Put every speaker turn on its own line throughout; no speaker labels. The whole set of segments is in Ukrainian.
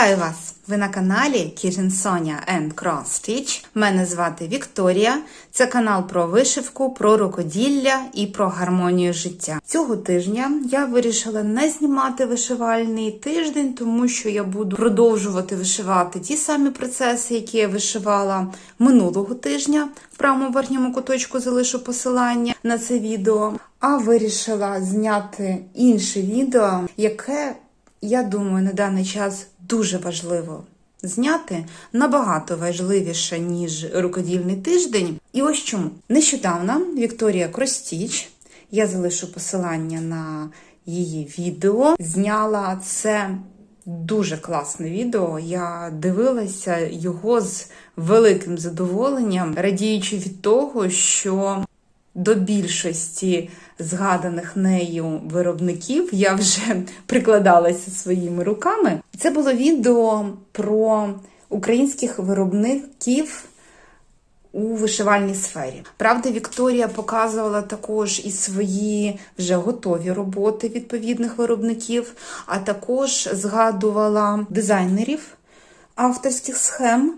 Вітаю вас! Ви на каналі Kitchen Sonia and Cross Stitch. Мене звати Вікторія. Це канал про вишивку, про рукоділля і про гармонію життя. Цього тижня я вирішила не знімати вишивальний тиждень, тому що я буду продовжувати вишивати ті самі процеси, які я вишивала минулого тижня. В правому верхньому куточку залишу посилання на це відео. А вирішила зняти інше відео, яке я думаю, на даний час дуже важливо зняти набагато важливіше, ніж рукодільний тиждень. І ось чому. Нещодавно Вікторія Кростіч, я залишу посилання на її відео, зняла це дуже класне відео. Я дивилася його з великим задоволенням, радіючи від того, що до більшості згаданих нею виробників я вже прикладалася своїми руками. Це було відео про українських виробників у вишивальній сфері. Правда, Вікторія показувала також і свої вже готові роботи відповідних виробників, а також згадувала дизайнерів авторських схем.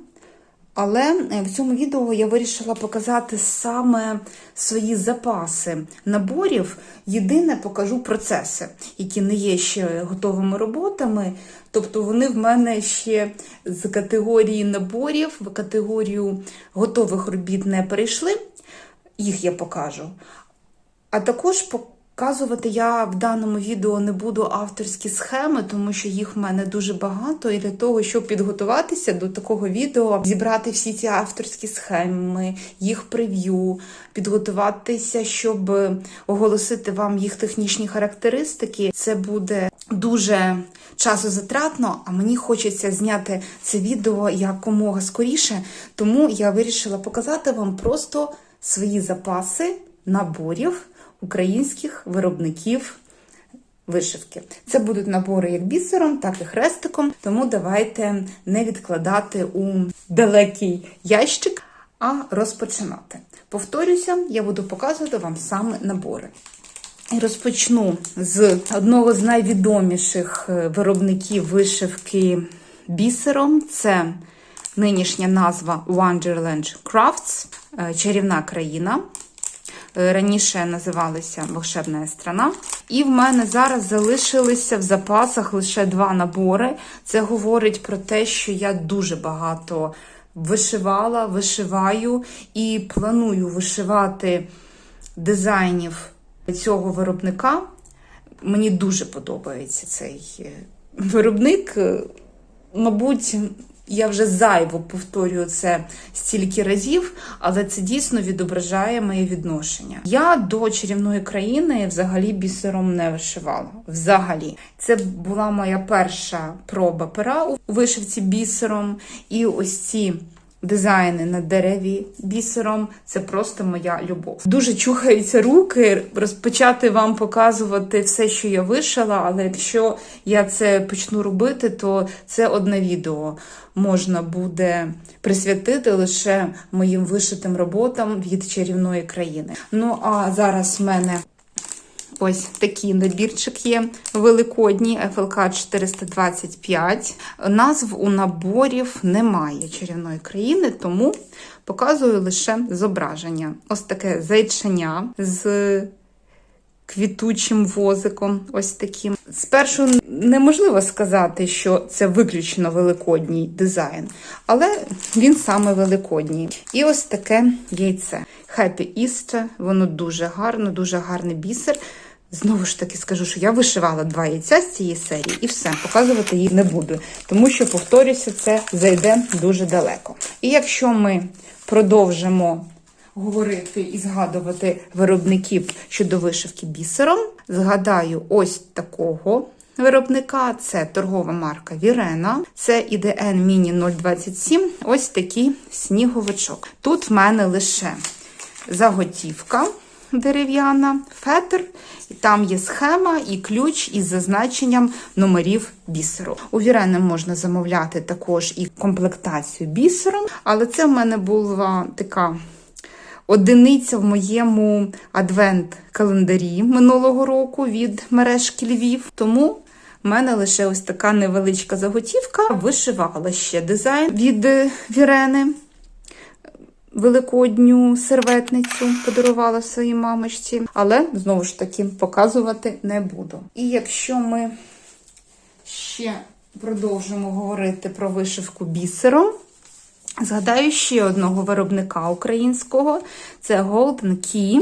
Але в цьому відео я вирішила показати саме свої запаси наборів. Єдине покажу процеси, які не є ще готовими роботами. Тобто вони в мене ще з категорії наборів в категорію готових робіт не перейшли. Їх я покажу. А також Показувати я в даному відео не буду авторські схеми, тому що їх в мене дуже багато. І для того, щоб підготуватися до такого відео, зібрати всі ці авторські схеми, їх прев'ю, підготуватися, щоб оголосити вам їх технічні характеристики, це буде дуже часозатратно, а мені хочеться зняти це відео якомога скоріше. Тому я вирішила показати вам просто свої запаси наборів українських виробників вишивки. Це будуть набори як бісером, так і хрестиком, тому давайте не відкладати у далекий ящик, а розпочинати. Повторюся, я буду показувати вам саме набори. Розпочну з одного з найвідоміших виробників вишивки бісером. Це нинішня назва Wonderland Crafts, чарівна країна. Раніше називалися Волшебна страна. І в мене зараз залишилися в запасах лише два набори. Це говорить про те, що я дуже багато вишивала, вишиваю і планую вишивати дизайнів цього виробника. Мені дуже подобається цей виробник. Мабуть, я вже зайво повторюю це стільки разів, але це дійсно відображає моє відношення. Я до чарівної країни взагалі бісером не вишивала. Взагалі, це була моя перша проба пера у вишивці бісером, і ось ці. Дизайни на дереві бісером це просто моя любов. Дуже чухаються руки розпочати вам показувати все, що я вишила. Але якщо я це почну робити, то це одне відео можна буде присвятити лише моїм вишитим роботам від чарівної країни. Ну а зараз в мене. Ось такий набірчик є великодній FLK 425. Назв у наборів немає чарівної країни, тому показую лише зображення. Ось таке зайченя з квітучим возиком. Ось таким. Спершу неможливо сказати, що це виключно великодній дизайн, але він саме великодній. І ось таке яйце. Happy Easter, воно дуже гарно, дуже гарний бісер. Знову ж таки скажу, що я вишивала два яйця з цієї серії, і все, показувати їх не буду, тому що, повторюся, це зайде дуже далеко. І якщо ми продовжимо говорити і згадувати виробників щодо вишивки бісером, згадаю ось такого. Виробника це торгова марка Вірена, це IDN Mini 027, ось такий сніговичок. Тут в мене лише заготівка дерев'яна, фетр, там є схема і ключ із зазначенням номерів бісеру. У Вірени можна замовляти також і комплектацію бісером, але це в мене була така. Одиниця в моєму адвент-календарі минулого року від мережки Львів. Тому У мене лише ось така невеличка заготівка. Вишивала ще дизайн від Вірени. Великодню серветницю подарувала своїй мамочці, але знову ж таки показувати не буду. І якщо ми ще продовжимо говорити про вишивку бісером, згадаю ще одного виробника українського це Golden Key.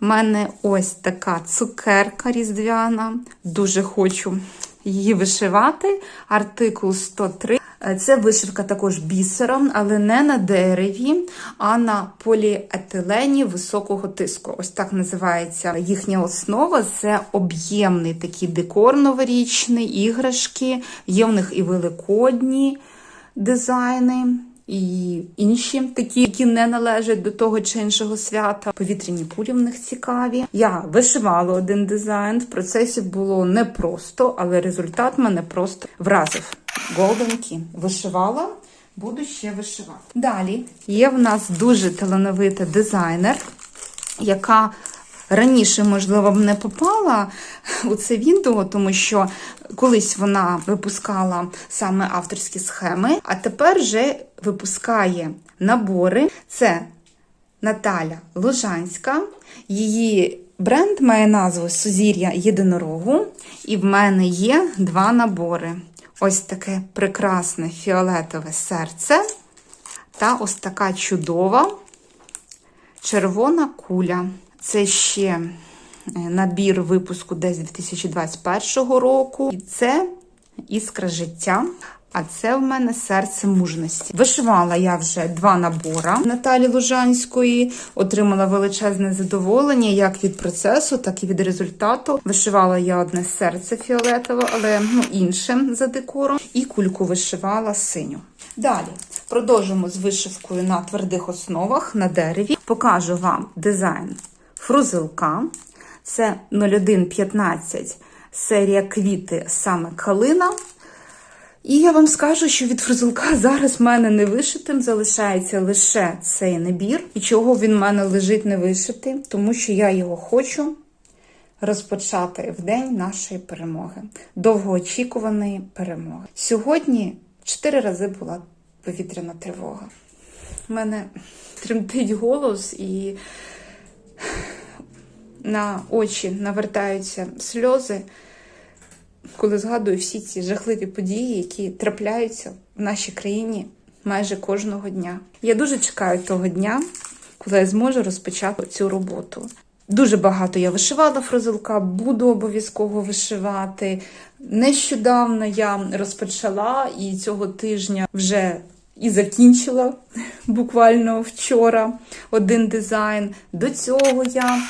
У мене ось така цукерка різдвяна. Дуже хочу її вишивати. Артикул 103. Це вишивка також бісером, але не на дереві, а на поліетилені високого тиску. Ось так називається їхня основа. Це об'ємний такий декор новорічний, іграшки. Є в них і великодні дизайни. І інші такі, які не належать до того чи іншого свята. Повітряні кулі в них цікаві. Я вишивала один дизайн. В процесі було непросто, але результат мене просто вразив. Golden Key. Вишивала, буду ще вишивати. Далі є в нас дуже талановита дизайнер, яка раніше, можливо, б не попала у це відео, тому що колись вона випускала саме авторські схеми, а тепер вже випускає набори. Це Наталя Лужанська. Її бренд має назву Сузір'я єдинорогу, і в мене є два набори. Ось таке прекрасне фіолетове серце та ось така чудова червона куля. Це ще е, набір випуску десь 2021 року. І це іскра життя. А це в мене серце мужності. Вишивала я вже два набора Наталі Лужанської, отримала величезне задоволення як від процесу, так і від результату. Вишивала я одне серце фіолетове, але ну, інше за декором, і кульку вишивала синю. Далі продовжимо з вишивкою на твердих основах на дереві. Покажу вам дизайн фрузилка. Це 0115 серія квіти саме калина. І я вам скажу, що від фрузилка зараз в мене не вишитим залишається лише цей набір. І чого він в мене лежить не вишитий, тому що я його хочу розпочати в день нашої перемоги, довгоочікуваної перемоги. Сьогодні чотири рази була повітряна тривога. У мене тремтить голос і на очі навертаються сльози коли згадую всі ці жахливі події, які трапляються в нашій країні майже кожного дня. Я дуже чекаю того дня, коли я зможу розпочати цю роботу. Дуже багато я вишивала фрозилка, буду обов'язково вишивати. Нещодавно я розпочала і цього тижня вже і закінчила буквально вчора один дизайн. До цього я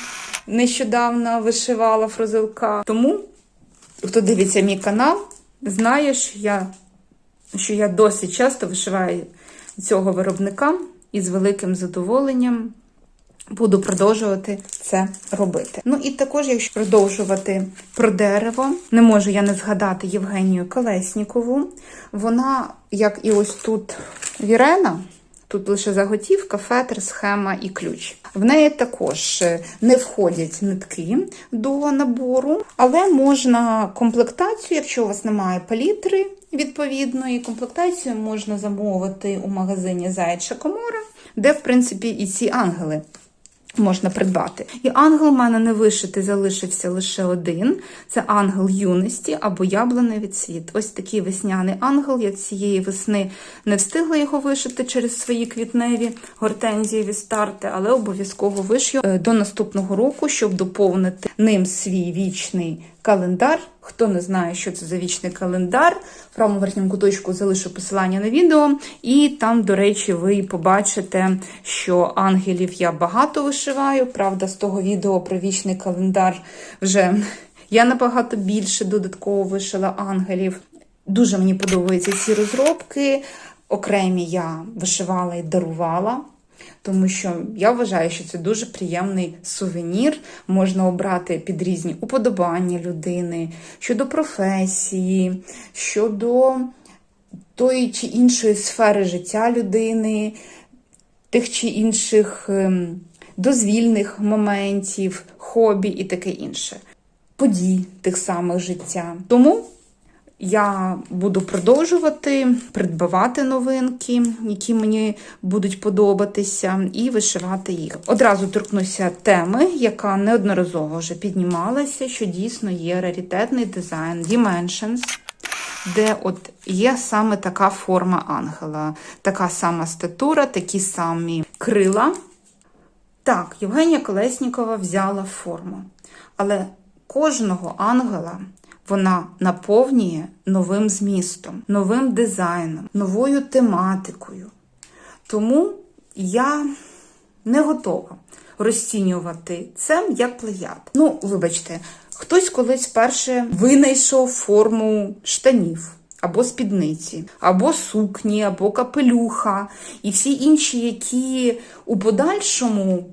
нещодавно вишивала фрозилка. Тому хто дивиться мій канал, знає, що я, що я досить часто вишиваю цього виробника і з великим задоволенням буду продовжувати це робити. Ну і також, якщо продовжувати про дерево, не можу я не згадати Євгенію Колеснікову. Вона, як і ось тут Вірена. Тут лише заготівка, фетр, схема і ключ. В неї також не входять нитки до набору, але можна комплектацію, якщо у вас немає палітри відповідної, комплектацію можна замовити у магазині Заяча Комора, де, в принципі, і ці ангели. Можна придбати. І ангел в мене не вишитий, залишився лише один. Це ангел юності або яблуневий цвіт. Ось такий весняний ангел. Я цієї весни не встигла його вишити через свої квітневі гортензієві старти, але обов'язково вишью до наступного року, щоб доповнити ним свій вічний календар. Хто не знає, що це за вічний календар, в правому верхньому куточку залишу посилання на відео, і там, до речі, ви побачите, що ангелів я багато вишиваю. Правда, з того відео про вічний календар вже я набагато більше додатково вишила ангелів. Дуже мені подобаються ці розробки. Окремі я вишивала і дарувала. Тому що я вважаю, що це дуже приємний сувенір. Можна обрати під різні уподобання людини щодо професії, щодо тої чи іншої сфери життя людини, тих чи інших ем, дозвільних моментів, хобі і таке інше. подій тих самих життя. Тому я буду продовжувати придбавати новинки, які мені будуть подобатися, і вишивати їх. Одразу торкнуся теми, яка неодноразово вже піднімалася, що дійсно є раритетний дизайн Dimensions, де от є саме така форма ангела, така сама статура, такі самі крила. Так, Євгенія Колеснікова взяла форму, але кожного ангела вона наповнює новим змістом, новим дизайном, новою тематикою. Тому я не готова розцінювати це як плеяд. Ну, вибачте, хтось колись перше винайшов форму штанів. Або спідниці, або сукні, або капелюха, і всі інші, які у подальшому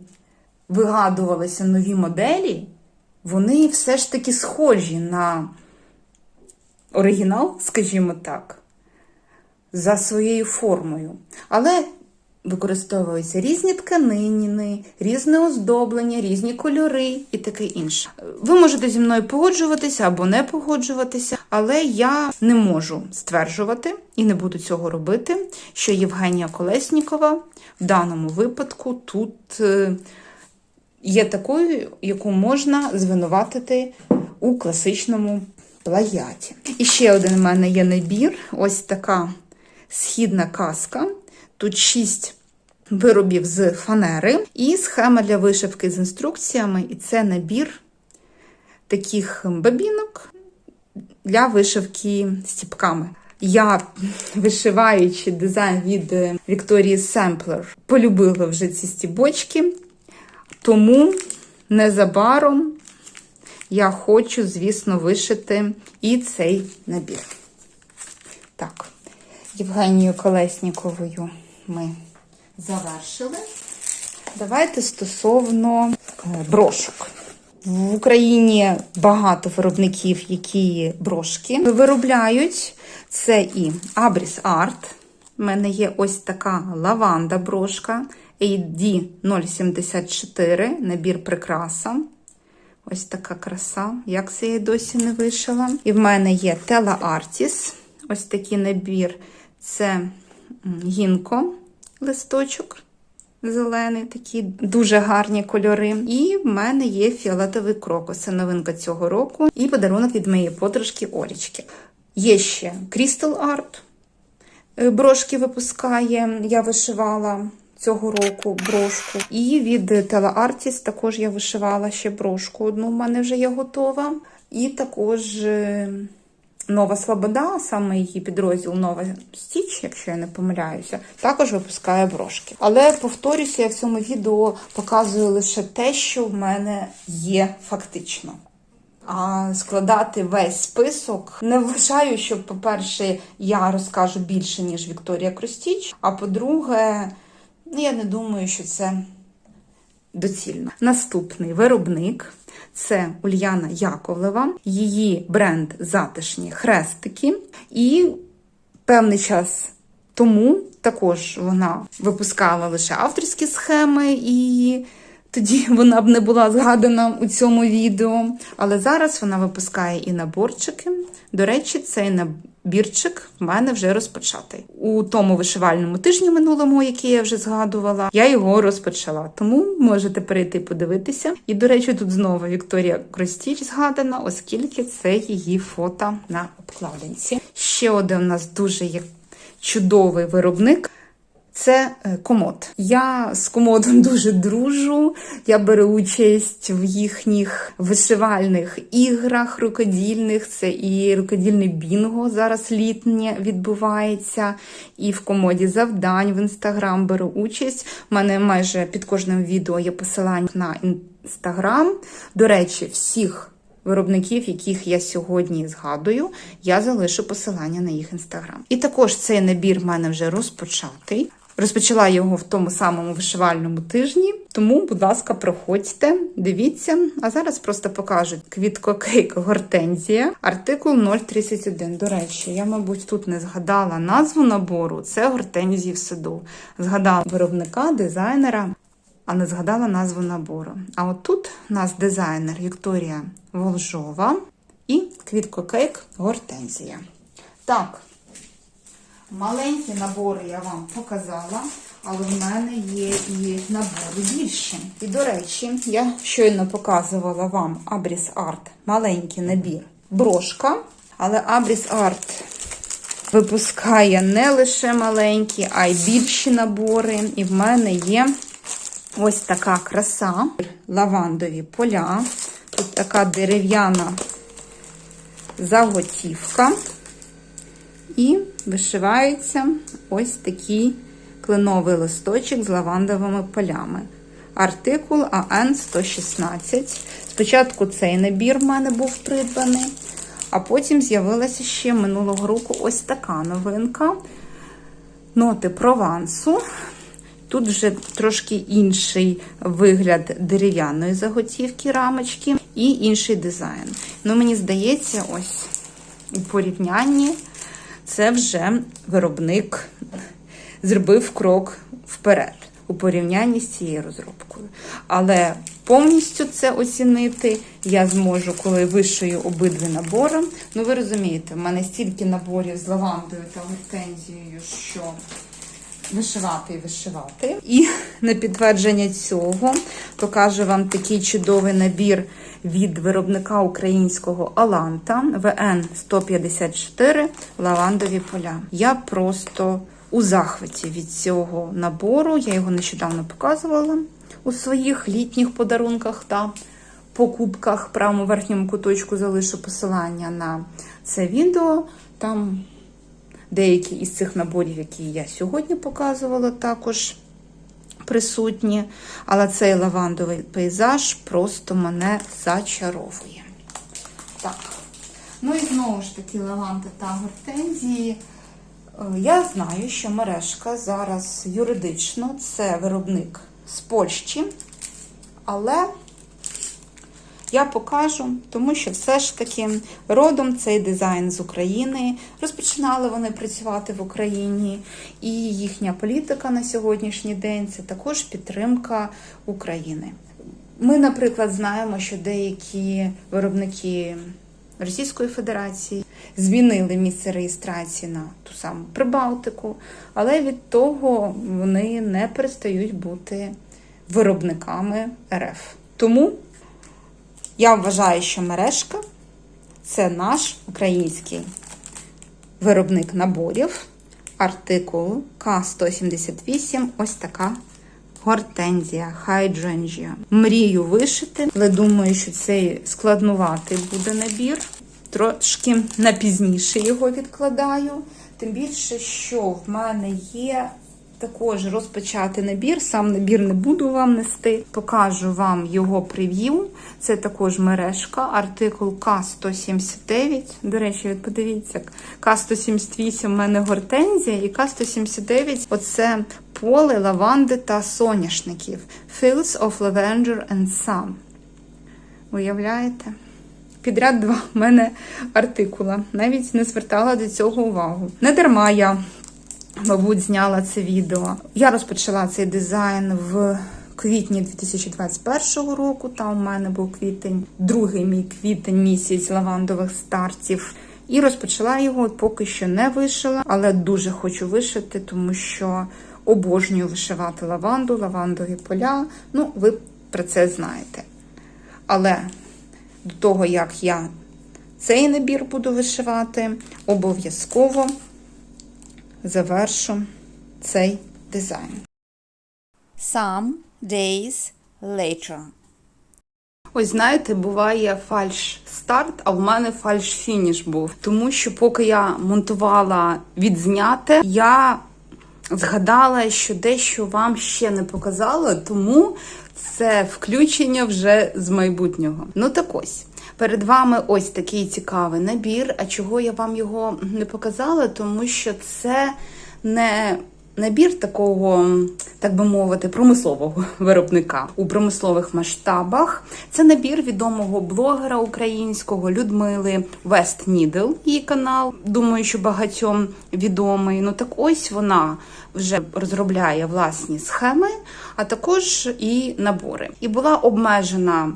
вигадувалися нові моделі, вони все ж таки схожі на оригінал, скажімо так, за своєю формою. Але використовуються різні тканини, різне оздоблення, різні кольори і таке інше. Ви можете зі мною погоджуватися або не погоджуватися, але я не можу стверджувати і не буду цього робити, що Євгенія Колеснікова в даному випадку тут е, є такою, яку можна звинуватити у класичному плагіаті. І ще один в мене є набір. Ось така східна каска. Тут шість виробів з фанери і схема для вишивки з інструкціями. І це набір таких бабінок для вишивки стіпками. Я, вишиваючи дизайн від Вікторії Семплер, полюбила вже ці стібочки, тому незабаром я хочу, звісно, вишити і цей набір. Так, Євгенію Колесніковою ми завершили. Давайте стосовно е, брошок. В Україні багато виробників, які брошки виробляють. Це і Abris Art. У мене є ось така лаванда брошка AD 074, набір прикраса. Ось така краса, як це я досі не вишила. І в мене є Tela Artis. Ось такий набір. Це гінко листочок зелений, такі дуже гарні кольори. І в мене є фіолетовий крокус. Це новинка цього року. І подарунок від моєї подружки Орічки. Є ще Crystal Art. Е, Брошки випускає, я вишивала цього року брошку. І від Tela Artis також я вишивала ще брошку. Одну в мене вже є готова. І також е, Нова Слобода, саме її підрозділ Нова Стіч, якщо я не помиляюся, також випускає брошки. Але повторюся, я в цьому відео показую лише те, що в мене є фактично. А складати весь список не вважаю, що, по-перше, я розкажу більше, ніж Вікторія Кростіч. А по-друге, я не думаю, що це доцільно. Наступний виробник це Ульяна Яковлева, її бренд затишні хрестики. І певний час тому також вона випускала лише авторські схеми, і тоді вона б не була згадана у цьому відео. Але зараз вона випускає і наборчики. До речі, цей набірчик в мене вже розпочатий. У тому вишивальному тижні минулому, який я вже згадувала, я його розпочала. Тому можете перейти подивитися. І, до речі, тут знову Вікторія Кростіч згадана, оскільки це її фото на обкладинці. Ще один у нас дуже є чудовий виробник. Це е, комод. Я з комодом дуже дружу. Я беру участь в їхніх вишивальних іграх рукодільних. Це і рукодільне бінго зараз літнє відбувається. І в комоді завдань в інстаграм беру участь. У мене майже під кожним відео є посилання на інстаграм. До речі, всіх. Виробників, яких я сьогодні згадую, я залишу посилання на їх інстаграм. І також цей набір в мене вже розпочатий. Розпочала його в тому самому вишивальному тижні. Тому, будь ласка, проходьте, дивіться. А зараз просто покажу квіткокейк гортензія, артикул 031. До речі, я, мабуть, тут не згадала назву набору. Це гортензії в саду. Згадала виробника, дизайнера. а не згадала назву набору. А от тут у нас дизайнер Вікторія Волжова і квіткокейк Гортензія. Так, маленькі набори я вам показала, але в мене є і набори більші. І, до речі, я щойно показувала вам Abris Art, маленький набір брошка, але Abris Art випускає не лише маленькі, а й більші набори. І в мене є ось така краса, лавандові поля. Тут така дерев'яна заготівка. І вишивається ось такий кленовий листочок з лавандовими полями. Артикул АН 116. Спочатку цей набір в мене був придбаний, а потім з'явилася ще минулого року ось така новинка. Ноти Провансу. Тут вже трошки інший вигляд дерев'яної заготівки рамочки і інший дизайн. Ну, мені здається, ось у порівнянні це вже виробник зробив крок вперед у порівнянні з цією розробкою. Але повністю це оцінити я зможу, коли вишию обидві набори. Ну, ви розумієте, в мене стільки наборів з лавандою та гортензією, що вишивати і вишивати. І на підтвердження цього покажу вам такий чудовий набір від виробника українського Аланта ВН 154 лавандові поля. Я просто у захваті від цього набору. Я його нещодавно показувала у своїх літніх подарунках та покупках. В правому верхньому куточку залишу посилання на це відео. Там деякі із цих наборів, які я сьогодні показувала, також присутні. Але цей лавандовий пейзаж просто мене зачаровує. Так. Ну і знову ж таки лаванди та гортензії. Е, Я знаю, що мережка зараз юридично це виробник з Польщі, але я покажу, тому що все ж таки родом цей дизайн з України. Розпочинали вони працювати в Україні, і їхня політика на сьогоднішній день це також підтримка України. Ми, наприклад, знаємо, що деякі виробники Російської Федерації змінили місце реєстрації на ту саму Прибалтику, але від того вони не перестають бути виробниками РФ. Тому я вважаю, що мережка це наш український виробник наборів. Артикул К178. Ось така гортензія, хайдженжія. Мрію вишити, але думаю, що цей складнуватий буде набір. Трошки на пізніше його відкладаю. Тим більше, що в мене є також розпочати набір. Сам набір не буду вам нести. Покажу вам його прев'ю. Це також мережка, артикул К179. До речі, подивіться, К178 в мене гортензія, і К179 оце поле лаванди та соняшників. Fields of Lavender and Sun. Уявляєте? Підряд два в мене артикула. Навіть не звертала до цього увагу. Не дарма я мабуть, зняла це відео. Я розпочала цей дизайн в квітні 2021 року. Там у мене був квітень, другий мій квітень місяць лавандових стартів. І розпочала його, поки що не вишила, але дуже хочу вишити, тому що обожнюю вишивати лаванду, лавандові поля. Ну, ви про це знаєте. Але до того, як я цей набір буду вишивати, обов'язково завершу цей дизайн.
Some days later.
Ось знаєте, буває фальш-старт, а в мене фальш-фініш був. Тому що поки я монтувала відзняте, я згадала, що дещо вам ще не показала, тому це включення вже з майбутнього. Ну так ось. Перед вами ось такий цікавий набір. А чого я вам його не показала? Тому що це не Набір такого, так би мовити, промислового виробника у промислових масштабах. Це набір відомого блогера українського Людмили West Needle, її канал. Думаю, що багатьом відомий. Ну так ось вона вже розробляє власні схеми, а також і набори. І була обмежена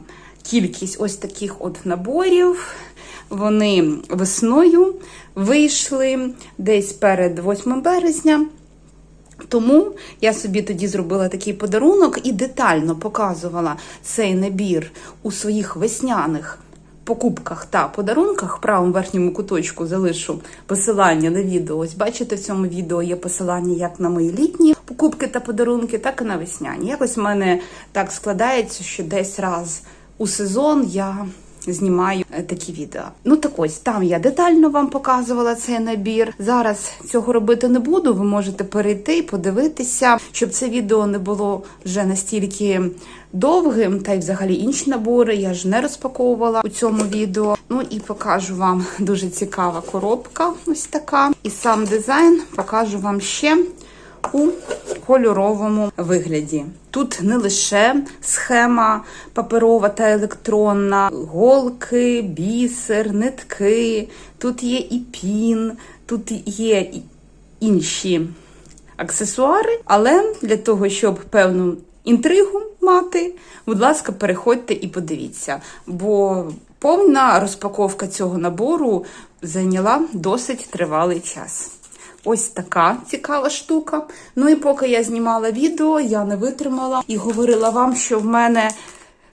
кількість ось таких от наборів. Вони весною вийшли десь перед 8 березня. Тому я собі тоді зробила такий подарунок і детально показувала цей набір у своїх весняних покупках та подарунках. В правому верхньому куточку залишу посилання на відео. Ось бачите, в цьому відео є посилання як на мої літні покупки та подарунки, так і на весняні. Якось в мене так складається, що десь раз у сезон я знімаю е, такі відео. Ну так ось там я детально вам показувала цей набір. Зараз цього робити не буду. Ви можете перейти і подивитися, щоб це відео не було вже настільки довгим, та й взагалі інші набори я ж не розпаковувала у цьому відео. Ну і покажу вам дуже цікава коробка. Ось така. І сам дизайн покажу вам ще у кольоровому вигляді. Тут не лише схема паперова та електронна, голки, бісер, нитки, тут є і пін, тут є і інші аксесуари, але для того, щоб певну інтригу мати, будь ласка, переходьте і подивіться, бо повна розпаковка цього набору зайняла досить тривалий час. Ось така цікава штука. Ну і поки я знімала відео, я не витримала і говорила вам, що в мене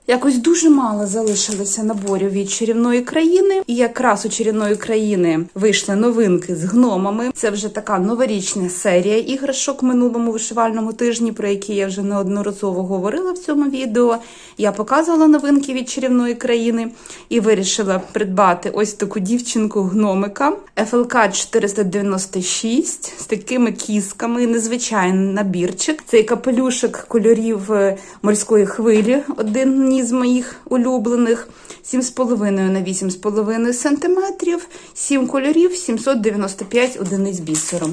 якось дуже мало залишилося наборів від чарівної країни. І якраз у чарівної країни вийшли новинки з гномами. Це вже така новорічна серія іграшок минулому вишивальному тижні, про які я вже неодноразово говорила в цьому відео. Я показувала новинки від чарівної країни і вирішила придбати ось таку дівчинку гномика FLK 496 з такими кісками. Незвичайний набірчик. Цей капелюшок кольорів е, морської хвилі, один із моїх улюблених. 7,5 на 8,5 см, 7 кольорів, 795 одиниць бісеру.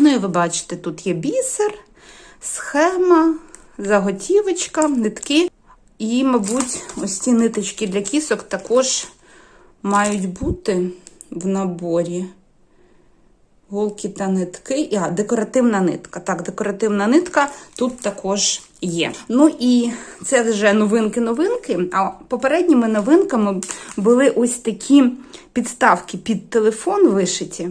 Ну і ви бачите, тут є бісер, схема, заготівочка, нитки. І, мабуть, ось ці ниточки для кісок також мають бути в наборі. Голки та нитки. А, декоративна нитка. Так, декоративна нитка тут також є. Ну і це вже новинки-новинки. А попередніми новинками були ось такі підставки під телефон вишиті.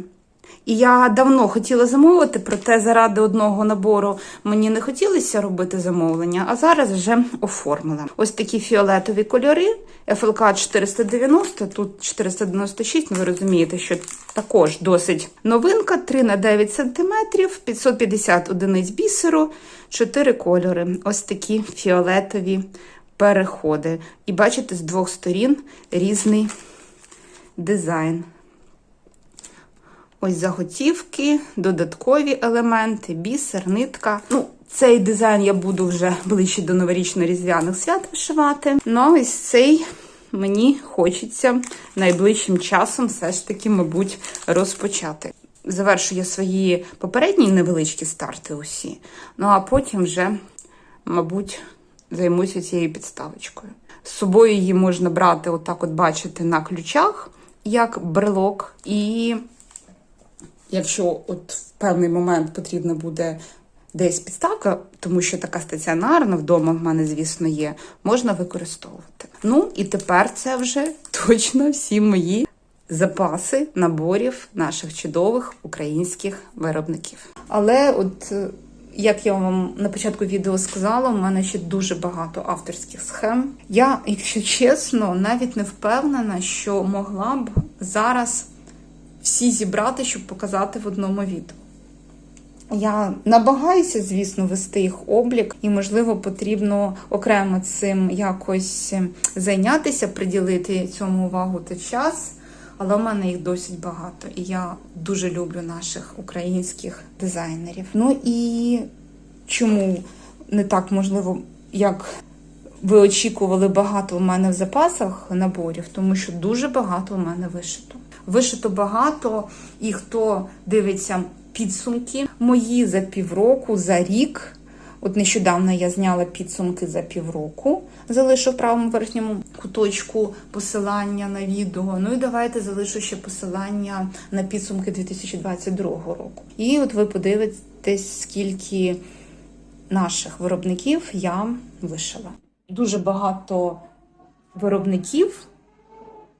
І я давно хотіла замовити, проте заради одного набору мені не хотілося робити замовлення, а зараз вже оформила. Ось такі фіолетові кольори. FLK 490, тут 496, ну ви розумієте, що також досить новинка. 3 на 9 см, 550 одиниць бісеру, 4 кольори. Ось такі фіолетові переходи. І бачите, з двох сторін різний дизайн. Ось заготівки, додаткові елементи, бісер, нитка. Ну, цей дизайн я буду вже ближче до новорічно-різдвяних свят вишивати. Ну, ось цей мені хочеться найближчим часом все ж таки, мабуть, розпочати. Завершую свої попередні невеличкі старти усі. Ну а потім вже, мабуть, займуся цією підставочкою. З собою її можна брати, отак, от бачите, на ключах, як брелок. І якщо от в певний момент потрібна буде десь підставка, тому що така стаціонарна вдома в мене, звісно, є, можна використовувати. Ну і тепер це вже точно всі мої запаси наборів наших чудових українських виробників. Але от. е, Як я вам на початку відео сказала, у мене ще дуже багато авторських схем. Я, якщо чесно, навіть не впевнена, що могла б зараз всі зібрати, щоб показати в одному відео. Я намагаюся, звісно, вести їх облік, і, можливо, потрібно окремо цим якось зайнятися, приділити цьому увагу та час. Але в мене їх досить багато, і я дуже люблю наших українських дизайнерів. Ну і чому не так можливо, як ви очікували багато у мене в запасах наборів, тому що дуже багато у мене вишито. Вишито багато, і хто дивиться підсумки мої за півроку, за рік. От нещодавно я зняла підсумки за півроку, залишу в правому верхньому куточку посилання на відео. Ну і давайте залишу ще посилання на підсумки 2022 року. І от ви подивитесь, скільки наших виробників я вишила. Дуже багато виробників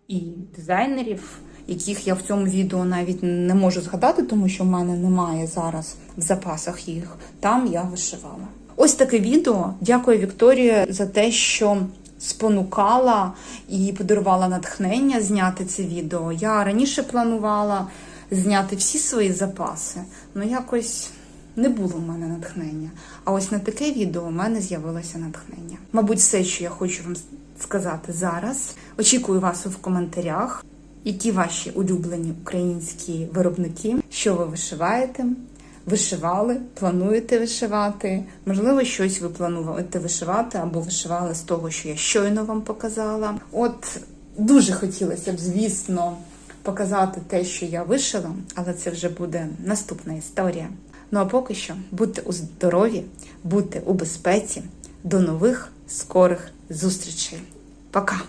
і дизайнерів, яких я в цьому відео навіть не можу згадати, тому що в мене немає зараз в запасах їх. Там я вишивала. Ось таке відео. Дякую Вікторія за те, що спонукала і подарувала натхнення зняти це відео. Я раніше планувала зняти всі свої запаси, але якось не було в мене натхнення. А ось на таке відео у мене з'явилося натхнення. Мабуть, все, що я хочу вам сказати зараз. Очікую вас в коментарях. Які ваші улюблені українські виробники? Що ви вишиваєте? Вишивали, плануєте вишивати? Можливо, щось ви плануєте вишивати або вишивали з того, що я щойно вам показала. От дуже хотілося б, звісно, показати те, що я вишила, але це вже буде наступна історія. Ну а поки що будьте у здоров'ї, будьте у безпеці. До нових скорих зустрічей. Пока!